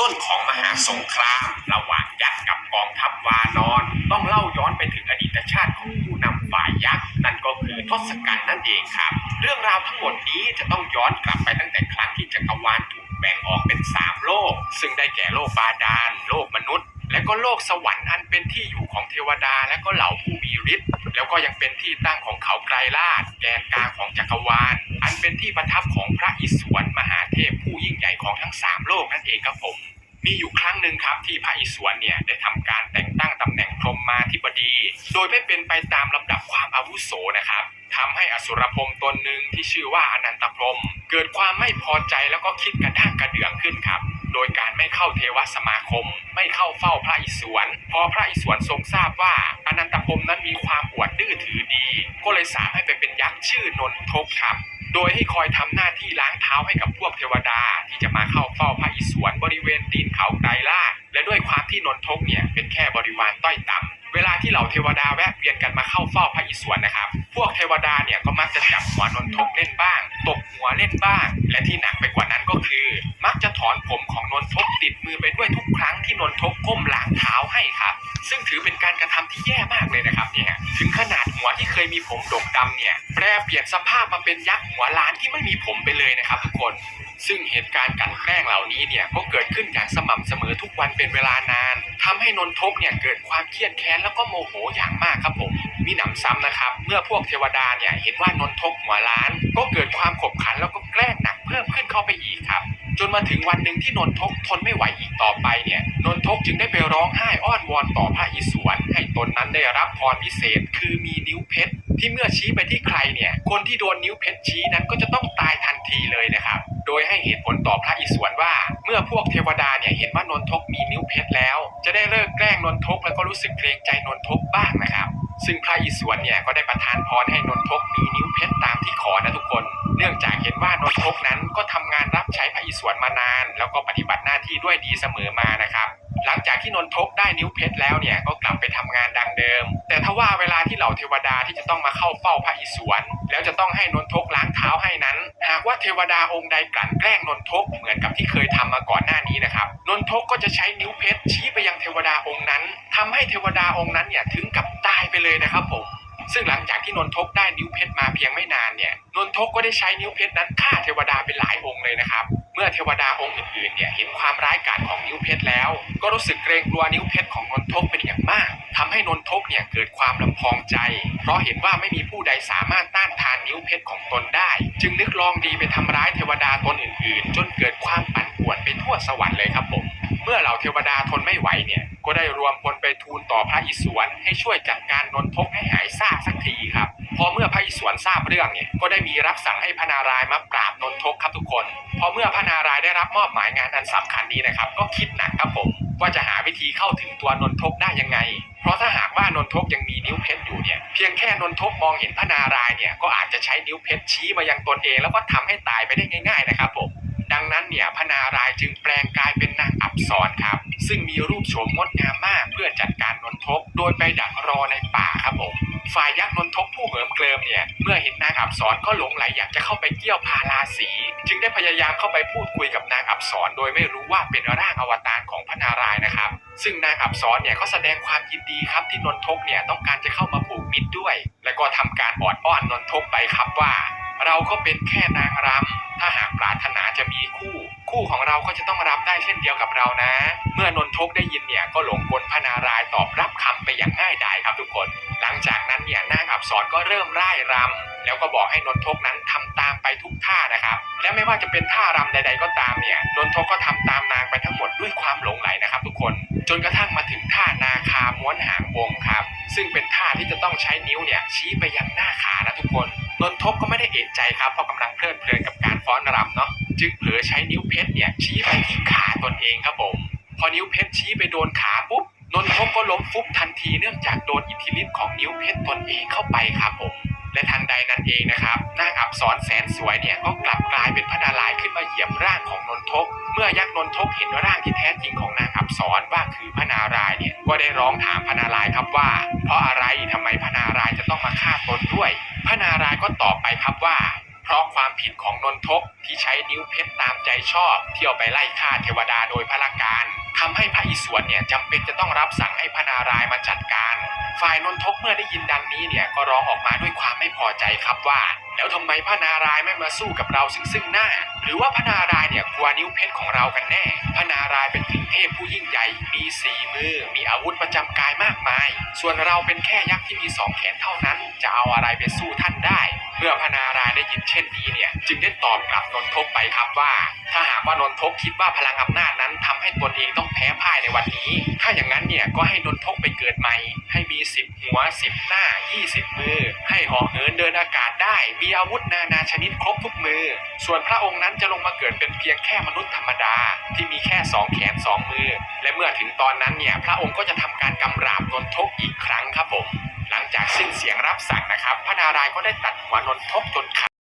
ต้นของมหาสงครามระหว่างยักษ์กับกองทัพวานอน ต้องเล่าย้อนไปถึงอดีตชาติของผู้นำฝ่ายยักษ์นั่นก็คือทศกัณฐ์นั่นเองครับ เรื่องราวทั้งหมดนี้จะต้องย้อนกลับไปตั้งแต่ครั้งที่จักรวาลถูกแบ่งออกเป็นสามโลก ซึ่งได้แก่โลกบาดาลโลกมนุษย์ และก็โลกสวรรค์อันเป็นที่อยู่ของเทวดา และก็เหล่าผู้มีฤทธิ์แล้วก็ยังเป็นที่ตั้งของเขาไกรลาดแกนกลางของจักรวาล อันเป็นที่ประทับของพระอิศวรมหาเทพผู้ยิ่งใหญ่ของทั้งสามโลกนั่นเองครับผม มีอยู่ครั้งหนึ่งครับที่พระอิศวรเนี่ยได้ทำการแต่ง ดี โดยไม่เป็นไปตามลำดับความอาวุโสนะครับทำให้อสุรพรมตนหนึ่งที่ชื่อว่าอนันตพรม เกิดความไม่พอใจแล้วก็คิดกระด้างกระเดื่องขึ้นครับ โดยการไม่เข้าเทวสมาคม ไม่เข้าเฝ้าพระอิศวรพอพระอิศวรทรงทราบว่าอนันตพรมนั้นมีความอวดดื้อถือดี ก็เลยสาให้ไปเป็นยักษ์ชื่อนนทกครับโดยให้คอยทำหน้าที่ล้างเท้าให้กับพวกเทวดา ที่จะมาเข้าเฝ้าพระอิศวรบริเวณตีนเขาไกรลาและด้วยความที่นนทกเนี่ยเป็นแค่บริวารต้อยต่ำ เวลาที่เหล่าเทวดาแวะเวียนกันมาเข้าเฝ้าพระอิศวรนะครับ พวกเทวดาเนี่ยก็มักจะจับหัวนนทกเล่นบ้าง ตบหัวเล่นบ้าง และที่หนักไปกว่านั้นก็คือ มักจะถอนผมของนนทกติดมือไปด้วยทุกครั้งที่นนทกก้มล้างเท้าให้ครับ ซึ่งถือเป็นการกระทำที่แย่มากเลยนะครับเนี่ยถึงขนาดหัวที่เคยมีผมดกดำเนี่ยแปรเปลี่ยนสภาพมาเป็นยักษ์หัวล้านที่ไม่มีผมไปเลยนะครับ ทุกคน ซึ่งเหตุการณ์กลันแกล้งเหล่านี้เนี่ยก็เกิดขึ้นอย่างสม่ำเสมอทุกวันเป็นเวลานานทำให้นนทกเนี่ยเกิดความเครียดแค้นแล้วก็โมโหอย่างมากครับผมมีหนำซ้ำนะครับ เมื่อพวกเทวดาเนี่ยเห็นว่านนทกหัวล้าน ก็เกิดความขบขันแล้วก็แกล้งหนักเพิ่มขึ้นเข้าไปอีกครับ จนมาถึงวันหนึ่งที่นนทกทนไม่ไหวอีกต่อไปเนี่ยนนทกจึงได้ไปร้องไห้อ้อนวอนต่อพระอิศวรให้ตนนั้นได้รับพรพิเศษ คือมีนิ้วเพชรที่เมื่อชี้ไปที่ใครเนี่ยคนที่โดนนิ้วเพชรชี้นั้นก็จะต้องตายทันทีเลยนะครับ โดยให้เหตุผลต่อพระอิศวรว่า เมื่อพวกเทวดาเนี่ยเห็นว่านนทกมีนิ้วเพชรแล้ว จะได้เลิกแกล้งนนทกแล้วก็รู้สึกเกรงใจนนทกบ้างนะครับ ซึ่งพระอิศวรเนี่ยก็ได้ประทานพรให้นนทกมีนิ้วเพชรตามที่ขอนะทุกคน เนื่องจากเห็นว่านนทกนั้นก็ทำงานรับใช้พระอิศวรมานาน แล้วก็ปฏิบัติหน้าที่ด้วยดีเสมอมานะครับหลังจากที่นนทกได้นิ้วเพชรแล้วเนี่ยก็กลับไปทำงานดังเดิม แต่ถ้าว่าเวลาที่เหล่าเทวดาที่จะต้องมาเข้าเฝ้าพระอิศวรแล้วจะต้องให้นนทกล้างเท้าให้นั้น ว่าเทวดาองค์ใดกลั่นแกล้งนนทกเหมือนกับที่เคยทำมาก่อนหน้านี้นะครับนนทกก็จะใช้นิ้วเพชรชี้ไปยังเทวดาองค์นั้นทำให้เทวดาองค์นั้นเนี่ยถึงกับตายไปเลยนะครับผมซึ่งหลังจากที่นนทกได้นิ้วเพชรมาเพียงไม่นานเนี่ยนนทกก็ได้ใช้นิ้วเพชรนั้นฆ่าเทวดาไปหลายองค์เลยนะครับ เมื่อเทวดาองค์อื่นๆเนี่ยเห็นความร้ายกาจของนิ้วเพชรแล้ว ก็รู้สึกเกรงกลัวนิ้วเพชรของนนทกเป็นอย่างมากทำให้นนทกเนี่ยเกิดความลำพองใจ เพราะเห็นว่าไม่มีผู้ใดสามารถต้านทานนิ้วเพชรของตนได้ จึงนึกลองดีไปทำร้ายเทวดาตนอื่นๆ จนเกิดความปั่นป่วนไปทั่วสวรรค์เลยครับผมเมื่อเหล่าเทวดาทนไม่ไหวเนี่ยก็ได้รวมพลไปทูลต่อพระอิศวรให้ช่วยจัดการนนทกให้หายซาสักทีครับ พอเมื่อพระอิศวรทราบเรื่องเนี่ยก็ได้มีรับสั่งให้พระนารายมาปราบนนทกครับทุกคน พอเมื่อพระนารายได้รับมอบหมายงานอันสำคัญนี้นะครับ ก็คิดหนักครับผม ว่าจะหาวิธีเข้าถึงตัวนนทกได้ยังไง เพราะถ้าหากว่านนทกยังมีนิ้วเพชรอยู่เนี่ยเพียงแค่นนทกมองเห็นพระนารายเนี่ยก็อาจจะใช้นิ้วเพชรชี้มายังตนเอง แล้วก็ทำให้ตายไปได้ง่าย ๆ นะครับผมดังนั้นเนี่ยพระนารายจึงแปลงกายเป็นนางอับสรครับ ซึ่งมีรูปโฉมงดงามมากเพื่อจัดการนนทกโดยไปดักรอในป่าครับผม ฝ่ายยักษ์นนทกผู้เหิมเกริมเนี่ย เมื่อเห็นนางอับสรก็หลงไหลอยากจะเข้าไปเกี่ยวพาราสี จึงได้พยายามเข้าไปพูดคุยกับนางอับสรโดยไม่รู้ว่าเป็นร่างอวตารของพระนารายณ์นะครับ ซึ่งนางอับสรเนี่ยก็แสดงความยินดีครับที่นนทกเนี่ยต้องการจะเข้ามาผูกมิตรด้วย และก็ทำการออดอ้อนนนทกไปครับว่า เราก็เป็นแค่นางรำถ้าหากปรารถนาจะมีคู่ คู่ของเราก็จะต้องรำได้เช่นเดียวกับเรานะ เมื่อนนทกได้ยินเนี่ยก็หลงกลพระนารายณ์ตอบรับคำไปอย่างง่ายดายครับทุกคน หลังจาก นั้นเนี่ยนางอับสรก็เริ่มร่ายรำแล้วก็บอกให้นนทกนั้นทำตามไปทุกท่านะครับ และไม่ว่าจะเป็นท่ารำใด ๆ ก็ตามเนี่ยนนทกก็ทำตามนางไปทั้งหมดด้วยความหลงไหลนะครับ ทุกคนจนกระทั่งมาถึงท่านาคาม้วนหางวงครับ ซึ่งเป็นท่าที่จะต้องใช้นิ้วเนี่ยชี้ไปยังหน้าขานะทุกคนนนทกก็ไม่ได้เอะใจครับเพราะกำลังเพลิดเพลินกับการฟ้อนรำเนาะจึงเผลอใช้นิ้วเพชรเนี่ยชี้ไปที่ขาตนเองครับผมพอนิ้วเพชรชี้ไปโดนขาปุ๊บ นนทกก็ล้มฟุบทันทีเนื่องจากโดนอิทธิฤทธิ์ของนิ้วเพชรตนเองเข้าไปครับผม และทันใดนั้นเองนะครับนางอับสรแสนสวยเนี่ยก็กลับกลายเป็นพระนารายขึ้นมาเหยียบร่างของนนทก เมื่อยักษ์นนทกเห็นร่างที่แท้จริงของนางอับสรว่าคือพระนารายเนี่ยก็ได้ร้องถามพระนารายครับว่า เพราะอะไรทำไมพระนารายจะต้องมาฆ่าตนด้วย พระนารายก็ตอบไปครับว่าเพราะความผิดของนนทกที่ใช้นิ้วเพชรตามใจชอบ เที่ยวไปไล่ฆ่าเทวดาโดยพระกำให้พร อิศวรเนี่ยจำเป็นจะต้องรับสั่งให้พนารายมาจัดการ ฝ่ายนนทกเมื่อได้ยินดังนี้เนี่ยก็ร้องออกมาด้วยความไม่พอใจครับว่า แล้วทำไมพนารายไม่มาสู้กับเราซึ่งซึ่งหน้า หรือว่าพนารายเนี่ยกลัวนิ้วเพชรของเรากันแน่พนารายเป็นถึงเทพผู้ยิ่งใหญ่มีสี่มือ มีอาวุธประจำกายมากมาย ส่วนเราเป็นแค่ยักษ์ที่มีสองแขนเท่านั้น จะเอาอะไรไปสู้ท่านได้ เมื่อพนารายได้ยินเช่นนี้เนี่ย จึงได้ตอบกลับนนทกไปครับว่า ถ้าหากว่านนทกคิดว่าพลังอำนาจนั้นทำให้ตนเองต้องแพ้พ่ายในวันนี้ ถ้าอย่างนั้นเนี่ยก็ให้นนทกไปเกิดใหม่ ให้มีสิบหัวสิบหน้ายี่สิบมือ ให้หาะเหินเดินอากาศได้ มีอาวุธนานาชนิดครบทุกมือ ส่วนพระองค์นั้นจะลงมาเกิดเป็นเพียงแค่มนุษย์ธรรมดา ที่มีแค่สองแขนสองมือ และเมื่อถึงตอนนั้นเนี่ยพระองค์ก็จะทำการกำราบนนทกอีกครั้งครับผม จากสิ้นเสียงรับสั่งนะครับ พระนารายณ์ก็ได้ตัดหัวนนทกจนขาด